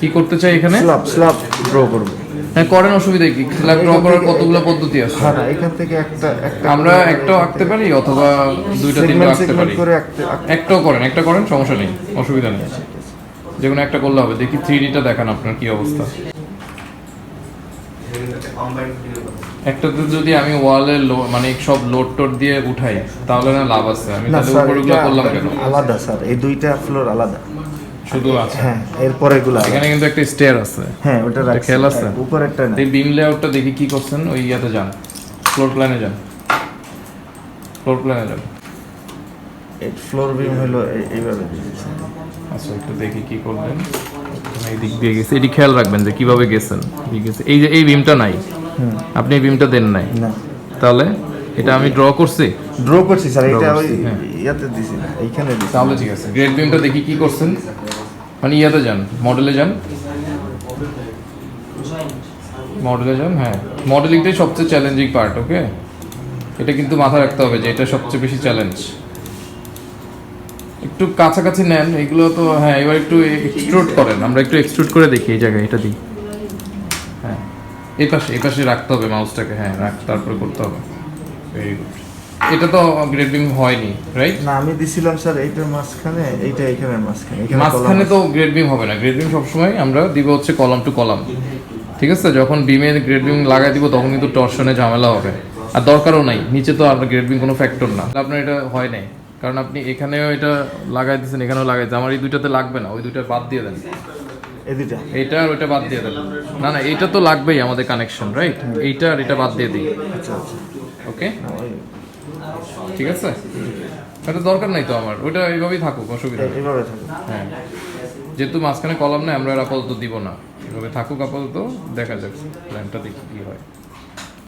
কি করতে চাই এখানে? স্ল্যাব স্ল্যাব ড্র করব। হ্যাঁ করেন অসুবিধা কি? স্ল্যাব ড্র করার কতগুলো পদ্ধতি আছে? হ্যাঁ এখান থেকে একটা একটা আমরা একটাও আঁকতে পারি অথবা দুইটা তিনটা আঁকতে পারি। করে আঁকতে- একটাও করেন একটা করেন সমস্যা নেই অসুবিধা নেই। যে কোনো একটা করলে হবে। দেখি থ্রি ডিটা দেখান আপনার কি অবস্থা। একটাতে যদি আমি ওয়ালে মানে সব লোড টোড দিয়ে উঠাই তাহলে না লাভ আছে। আমি তাহলে উপরগুলো করলাম কেন? আলাদা স্যার এই দুইটা ফ্লোর আলাদা। শুধু আছে। হ্যাঁ এরপরে এগুলো এখানে কিন্তু একটা স্টেয়ার আছে। হ্যাঁ ওটা খেয়াল আছে? উপর একটা না। এই বিম লেআউটটা দেখি কি করছেন ওই ইয়াতে যান। ফ্লোর প্ল্যানে যান। ফ্লোর প্ল্যানে যান। ফ্লোর বিম হলো এইভাবে আচ্ছা একটু দেখি কি করলেন এই দিক দিয়ে গেছে। এটি খেয়াল রাখবেন যে কীভাবে গেছেন। ঠিক আছে এই যে এই বিমটা নাই। আপনি এই বিমটা দেন নাই। না। তাহলে এটা আমি ড্র করছি। ড্র করছি স্যার। এটা ওই হ্যাঁ। ইয়াতে দিছি এইখানে দিছি। তাহলে ঠিক আছে। গ্রেড বিমটা দেখি কি করছেন। মানে ইয়াতে যান মডেলে যান। মডেলে যান হ্যাঁ। মডেলিংটাই সবচেয়ে চ্যালেঞ্জিং পার্ট ওকে এটা কিন্তু মাথায় রাখতে হবে যে এটা সবচেয়ে বেশি চ্যালেঞ্জ একটু কাছাকাছি নেন, এগুলো তো হ্যাঁ এবার একটু এক্সট্রুড করেন। আমরা একটু এক্সট্রুড করে দেখি, এই জায়গায় এটা দিই। হ্যাঁ। এই পাশে এই পাশে রাখতে হবে মাউসটাকে হ্যাঁ রাখ, তারপরে করতে হবে। ভেরি গুড এটা তো গ্রেড বিম হয়নি রাইট না আমি দিছিলাম স্যার এইটার মাঝখানে এইটা এখানের মাঝখানে এখানে মাঝখানে তো গ্রেড বিম হবে না। গ্রেড বিম সবসময় আমরা দিব হচ্ছে কলাম টু কলাম। ঠিক আছে? যখন বিমে গ্রেড বিম লাগাই দিব তখন কিন্তু টর্শনে ঝামেলা হবে। আর দরকারও নাই নিচে তো আপনার গ্রেড বিম কোনো ফ্যাক্টর না। আপনার এটা হয় নাই। কারণ আপনি এখানেও এটা লাগাই দিচ্ছেন এখানেও লাগাই আমার এই দুইটাতে লাগবে না ওই দুইটা বাদ দিয়ে দেন। এইটা আর ওইটা বাদ দিয়ে দেন। না না এইটা তো লাগবেই আমাদের কানেকশন রাইট এইটা আর এটা বাদ দিয়ে দিই। আচ্ছা আচ্ছা। ওকে ঠিক আছে? এটা দরকার নাই তো আমার। ওইটা এইভাবেই থাকুক অসুবিধা এইভাবে থাকুক। হ্যাঁ। যেহেতু মাঝখানে কলাম নাই আমরা আপাতত দিব না। এভাবে থাকুক আপাতত দেখা যাক প্ল্যানটা দেখি কি হয়।